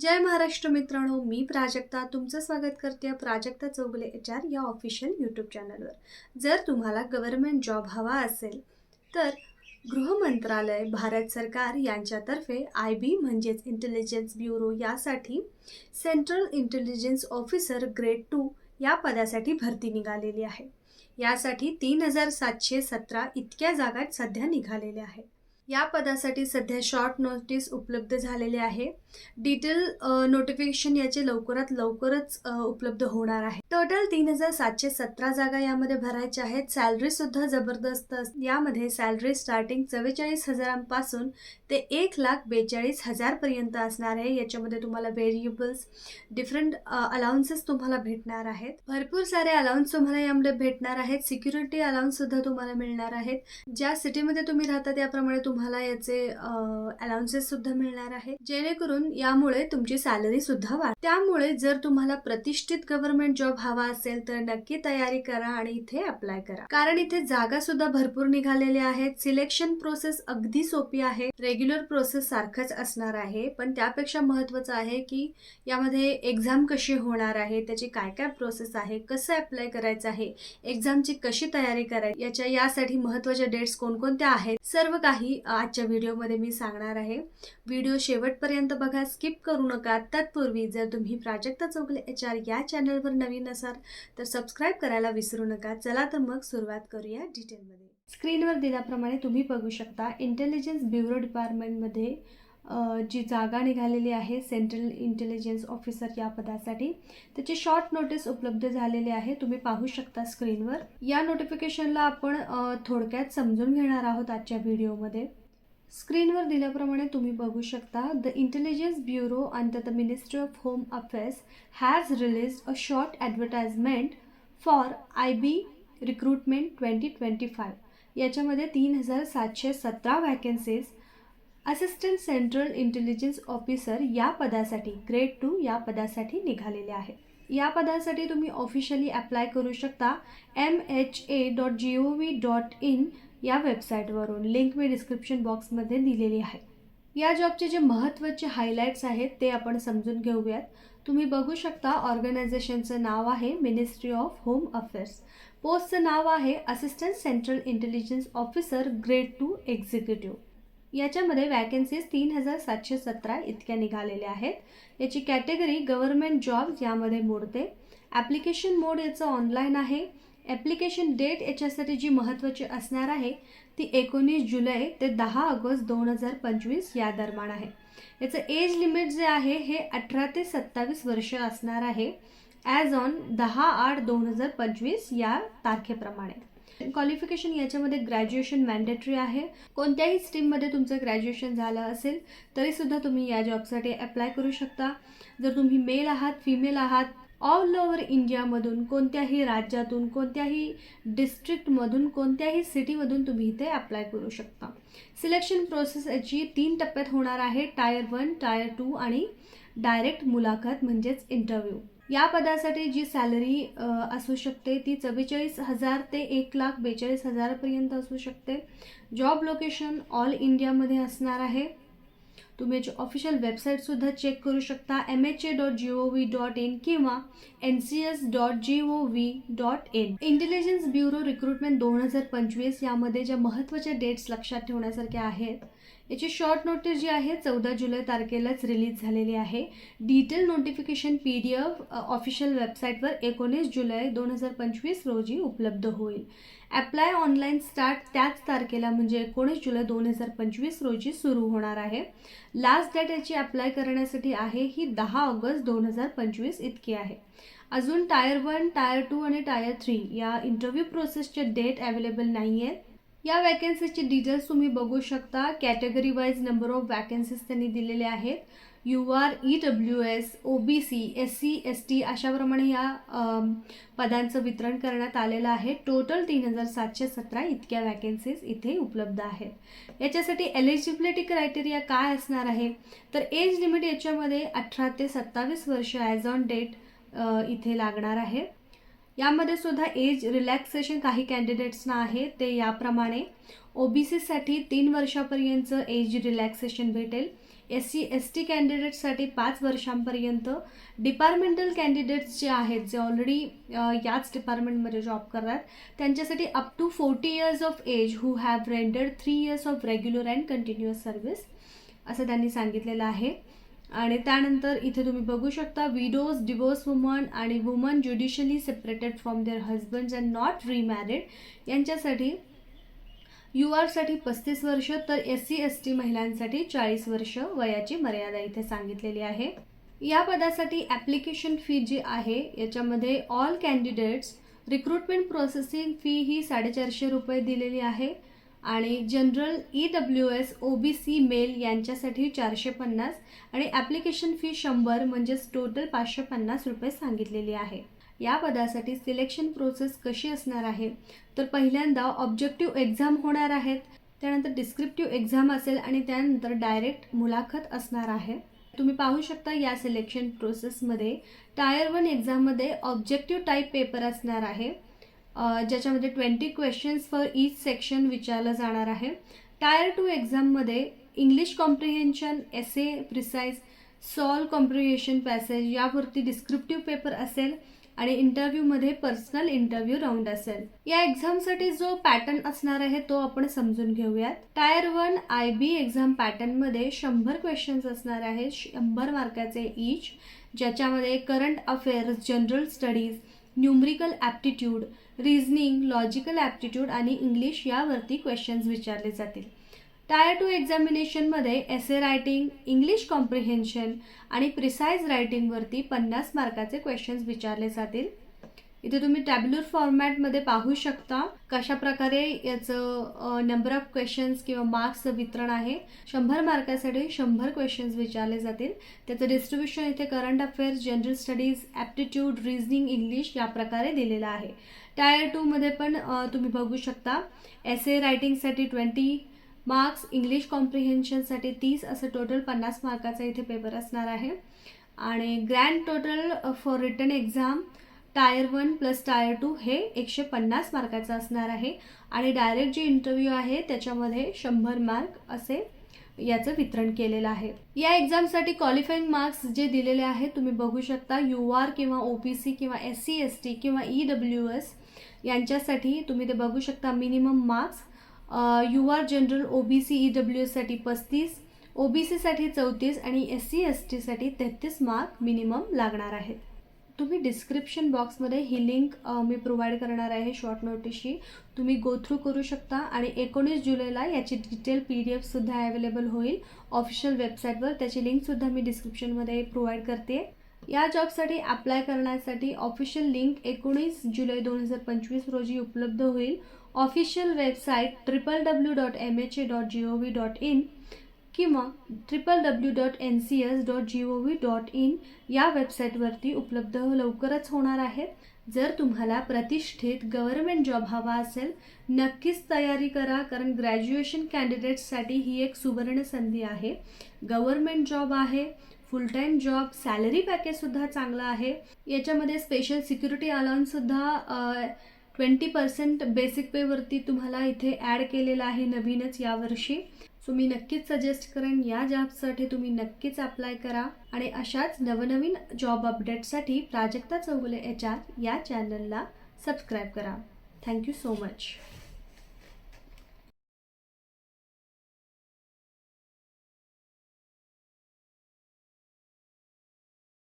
जय महाराष्ट्र मित्रांनो मी प्राजक्ता तुमचं स्वागत करते प्राजक्ता चौगले एच आर या ऑफिशियल यूट्यूब चॅनलवर जर तुम्हाला गव्हर्नमेंट जॉब हवा असेल तर गृह मंत्रालय भारत सरकार यांच्यातर्फे आय बी म्हणजेच इंटेलिजन्स ब्युरो यासाठी central intelligence officer grade two या पदासाठी भरती निघालेली आहे. यासाठी तीन हजार सातशे सतरा इतक्या जागा सध्या निघालेल्या आहेत. या पदासाठी सध्या शॉर्ट नोटीस उपलब्ध झालेले आहे. डिटेल नोटिफिकेशन याचे लवकरात लवकरच उपलब्ध होणार आहे. टोटल तीन हजार सातशे सतरा जागा यामध्ये भरायच्या आहेत. सॅलरी सुद्धा जबरदस्त यामध्ये सॅलरी स्टार्टिंग चव्वेचाळीस हजारांपासून ते एक लाख बेचाळीस हजार पर्यंत असणार आहे. याच्यामध्ये तुम्हाला व्हेरिएबल्स डिफरंट अलाउन्सेस तुम्हाला भेटणार आहेत. भरपूर सारे अलाउन्स तुम्हाला यामध्ये भेटणार आहेत. सिक्युरिटी अलाउन्स सुद्धा तुम्हाला मिळणार आहेत. ज्या सिटीमध्ये तुम्ही राहता त्याप्रमाणे तुम्हाला तुम्हाला याचे अलाउन्सेस सुद्धा मिळणार आहे. जेणेकरून यामुळे तुमची सॅलरी सुद्धा वाढ. त्यामुळे जर तुम्हाला प्रतिष्ठित गव्हर्नमेंट जॉब हवा असेल तर नक्की तयारी करा आणि इथे अप्लाय करा. कारण इथे जागा सुद्धा भरपूर निघालेल्या आहेत. सिलेक्शन प्रोसेस अगदी सोपी आहे. रेग्युलर प्रोसेस सारखंच असणार आहे. पण त्यापेक्षा महत्वाचं आहे की यामध्ये एक्झाम कशी होणार आहे त्याची काय काय प्रोसेस आहे कसं अप्लाय करायचं आहे एक्झामची कशी तयारी करायची याच्या यासाठी महत्त्वाच्या डेट्स कोणकोणत्या आहेत सर्व काही आजच्या व्हिडिओमध्ये मी सांगणार आहे. व्हिडिओ शेवटपर्यंत बघा स्किप करू नका. तत्पूर्वी जर तुम्ही प्राजक्ता चौगले एच आर या चॅनलवर नवीन असाल तर सबस्क्राईब करायला विसरू नका. चला तर मग सुरुवात करूया डिटेलमध्ये. स्क्रीनवर दिल्याप्रमाणे तुम्ही बघू शकता इंटेलिजन्स ब्युरो डिपार्टमेंटमध्ये जी जागा निघालेली आहे सेंट्रल इंटेलिजन्स ऑफिसर या पदासाठी त्याची शॉर्ट नोटीस उपलब्ध झालेली आहे. तुम्ही पाहू शकता स्क्रीनवर या नोटिफिकेशनला आपण थोडक्यात समजून घेणार आहोत आजच्या व्हिडिओमध्ये स्क्रीनवर दिल्याप्रमाणे तुम्ही बघू शकता the intelligence bureau under the ministry of home affairs has release a short advertisement for I B recruitment twenty twenty five याच्यामध्ये तीन हजार सातशे सतरा vacancies assistant central intelligence officer या पदासाठी ग्रेड टू या पदासाठी निघालेले आहेत या पदासाठी तुम्ही ऑफिशियली अप्लाय करू शकता M H A dot G O V dot in या वेबसाईटवरून लिंक मी डिस्क्रिप्शन बॉक्समध्ये दिलेली आहे. या जॉबचे जे महत्त्वाचे हायलाईट्स आहेत ते आपण समजून घेऊयात. तुम्ही बघू शकता ऑर्गनायझेशनचं नाव आहे मिनिस्ट्री ऑफ होम अफेअर्स पोस्टचं नाव आहे assistant central intelligence officer grade two executive याच्यामध्ये वॅकन्सीज तीन हजार सातशे सतरा इतक्या निघालेल्या आहेत. याची कॅटेगरी गव्हर्नमेंट जॉब यामध्ये मोडते. ॲप्लिकेशन मोड याचं ऑनलाईन आहे. ॲप्लिकेशन डेट याच्यासाठी जी महत्त्वाची असणार आहे ती एकोणीस जुलै ते दहा ऑगस्ट दोन हजार पंचवीस या दरम्यान आहे. याचं एज लिमिट जे आहे हे अठरा ते सत्तावीस वर्ष असणार आहे. ॲज ऑन दहा आठ दोन हजार पंचवीस या तारखेप्रमाणे. क्वालिफिकेशन याच्यामध्ये ग्रॅज्युएशन मॅन्डेटरी आहे. कोणत्याही स्ट्रीममध्ये तुमचं ग्रॅज्युएशन झालं असेल तरीसुद्धा तुम्ही या जॉबसाठी अप्लाय करू शकता. जर तुम्ही मेल आहात फिमेल आहात ऑल ओव्हर इंडियामधून कोणत्याही राज्यातून कोणत्याही डिस्ट्रिक्टमधून कोणत्याही सिटीमधून तुम्ही इथे अप्लाय करू शकता. सिलेक्शन प्रोसेस याची तीन टप्प्यात होणार आहे. टायर वन टायर टू आणि डायरेक्ट मुलाखत म्हणजेच इंटरव्ह्यू या पदासाठी जी सॅलरी असू शकते ती चव्वेचाळीस हजार ते एक लाख बेचाळीस हजारपर्यंत असू शकते. जॉब लोकेशन ऑल इंडियामध्ये असणार आहे. तुम्ही याची ऑफिशियल वेबसाईटसुद्धा चेक करू शकता M H A dot G O V dot in किंवा N C S dot G O V dot in intelligence bureau recruitment दोन हजार पंचवीस यामध्ये ज्या महत्त्वाच्या डेट्स लक्षात ठेवण्यासारख्या आहेत याची शॉर्ट नोटीस जी आहे चौदा जुलै तारखेलाच रिलीज झालेली आहे. Detail notification P D F official वेबसाईटवर एकोणीस जुलै दोन हजार पंचवीस रोजी उपलब्ध होईल. ॲप्लाय ऑनलाईन स्टार्ट त्याच तारखेला म्हणजे एकोणीस जुलै दोन हजार पंचवीस रोजी सुरू होणार आहे. लास्ट डेट याची अप्लाय करण्यासाठी आहे ही दहा ऑगस्ट दोन हजार पंचवीस इतकी आहे. अजून टायर वन टायर टू आणि टायर थ्री या इंटरव्ह्यू प्रोसेसचे डेट अवेलेबल नाही आहेत या वॅकन्सीचे डिटेल्स तुम्ही बघू शकता. Category wise number of vacancies त्यांनी दिलेले आहेत. U R E W S O B C S C S T अशाप्रमाणे या पदांचं वितरण करण्यात आलेलं आहे. टोटल तीन हजार सातशे सतरा इतक्या वॅकन्सीज इथे उपलब्ध आहेत. याच्यासाठी एलिजिबिलिटी क्रायटेरिया काय असणार आहे? तर एज लिमिट याच्यामध्ये अठरा ते सत्तावीस वर्ष ॲज ऑन डेट इथे लागणार आहे. यामध्ये सुद्धा एज रिलॅक्सेशन काही कॅन्डिडेट्सना आहे. ते याप्रमाणे ओ बी सीसाठी तीन वर्षापर्यंतचं एज रिलॅक्सेशन भेटेल. एस सी एस टी कॅन्डिडेट्ससाठी पाच वर्षांपर्यंत. डिपार्टमेंटल कॅन्डिडेट्स जे आहेत जे ऑलरेडी याच डिपार्टमेंटमध्ये जॉब करतात त्यांच्यासाठी up to forty years of age who have rendered three years of regular and continuous service असं त्यांनी सांगितलेलं आहे. आणि त्यानंतर इथे तुम्ही बघू शकता विडोज डिवोर्स वुमन आणि women judicially separated from their husbands and not remarried यांच्यासाठी यू आरसाठी पस्तीस वर्ष तर एस सी एस टी महिलांसाठी चाळीस वर्ष वयाची मर्यादा इथे सांगितलेली आहे. या पदासाठी ॲप्लिकेशन फी जी आहे याच्यामध्ये all candidates recruitment processing fee ही साडेचारशे रुपये दिलेली आहे. आणि general E W S O B C male यांच्यासाठी चारशे पन्नास आणि ॲप्लिकेशन फी शंभर म्हणजेच टोटल पाचशे पन्नास रुपये सांगितलेली आहे. या पदासाठी सिलेक्शन प्रोसेस कशी असणार आहे? तर पहिल्यांदा ऑब्जेक्टिव्ह एक्झाम होणार आहेत त्यानंतर डिस्क्रिप्टिव्ह एक्झाम असेल आणि त्यानंतर डायरेक्ट मुलाखत असणार आहे. तुम्ही पाहू शकता या सिलेक्शन प्रोसेसमध्ये टायर वन एक्झाममध्ये ऑब्जेक्टिव्ह टाईप पेपर असणार आहे. ज्याच्यामध्ये twenty questions for each section विचारलं जाणार आहे. टायर टू एक्झाममध्ये English comprehension essay precise solve comprehension passage यावरती डिस्क्रिप्टिव्ह पेपर असेल आणि इंटरव्ह्यूमध्ये पर्सनल इंटरव्ह्यू राऊंड असेल. या एक्झामसाठी जो पॅटर्न असणार आहे तो आपण समजून घेऊयात. Tier one I B exam पॅटर्नमध्ये शंभर क्वेश्चन्स असणार आहेत. शंभर मार्काचे ईच ज्याच्यामध्ये current affairs general studies numerical aptitude reasoning logical aptitude आणि इंग्लिश यावरती क्वेश्चन्स विचारले जातील. टायर टू एक्झामिनेशनमध्ये एसे रायटिंग इंग्लिश कॉम्प्रिहेन्शन आणि प्रिसाईज रायटिंगवरती पन्नास मार्काचे क्वेश्चन्स विचारले जातील. इथे तुम्ही टॅब्युलर फॉर्मॅटमध्ये पाहू शकता कशा प्रकारे याचं नंबर ऑफ क्वेश्चन्स किंवा मार्क्सचं वितरण आहे. शंभर मार्कासाठी शंभर क्वेश्चन्स विचारले जातील. त्याचं डिस्ट्रीब्युशन इथे current affairs general studies aptitude reasoning English या प्रकारे दिलेलं आहे. टायर टूमध्ये पण तुम्ही बघू शकता. एसे रायटिंगसाठी ट्वेंटी मार्क्स इंग्लिश कॉम्प्रिहेन्शनसाठी तीस असं टोटल पन्नास मार्काचा इथे पेपर असणार आहे. आणि grand total for written exam tier one plus tier two हे एकशे पन्नास मार्काचं असणार आहे. आणि डायरेक्ट जे इंटरव्ह्यू आहे त्याच्यामध्ये शंभर मार्क असे याचं वितरण केलेलं आहे. या एक्झामसाठी क्वालिफाईंग मार्क्स जे दिलेले आहेत तुम्ही बघू शकता यू आर किंवा ओ पी सी किंवा एस सी एस टी किंवा ई डब्ल्यू एस यांच्यासाठी तुम्ही ते बघू शकता minimum marks U R general O B C E W एससाठी पस्तीस ओ बी सीसाठी चौतीस आणि एस सी एस टीसाठी तेहतीस मार्क मिनिमम लागणार आहेत. तुम्ही डिस्क्रिप्शन बॉक्समध्ये ही लिंक मी प्रोव्हाइड करणार आहे शॉर्ट नोटीसशी तुम्ही गो थ्रू करू शकता आणि एकोणीस जुलैला याची डिटेल पी डी एफसुद्धा अवेलेबल होईल ऑफिशियल वेबसाईटवर त्याची लिंकसुद्धा मी डिस्क्रिप्शनमध्ये प्रोव्हाइड करते. या जॉबसाठी अप्लाय करण्यासाठी ऑफिशियल लिंक एकोणीस जुलै दोन हजार पंचवीस रोजी उपलब्ध होईल. Official website triple W dot M H A dot G O V dot in किंवा triple W dot N C S dot G O V dot in या वेबसाईटवरती उपलब्ध लवकरच होणार आहेत जर तुम्हाला प्रतिष्ठित गव्हर्नमेंट जॉब हवा असेल नक्कीच तयारी करा कारण ग्रॅज्युएशन कॅन्डिडेट्ससाठी ही एक सुवर्ण संधी आहे. गव्हर्नमेंट जॉब आहे फुल टाईम जॉब सॅलरी पॅकेजसुद्धा चांगला आहे. याच्यामध्ये स्पेशल सिक्युरिटी अलाउन्ससुद्धा ट्वेंटी पर्सेंट बेसिक पेवरती तुम्हाला इथे ॲड केलेलं आहे नवीनच यावर्षी. सो मी नक्कीच सजेस्ट करेन या जॉबसाठी तुम्ही नक्कीच अप्लाय करा. आणि अशाच नवनवीन जॉब अपडेटसाठी प्राजक्ता चौगुले एच आर या चॅनलला सबस्क्राईब करा. Thank you so much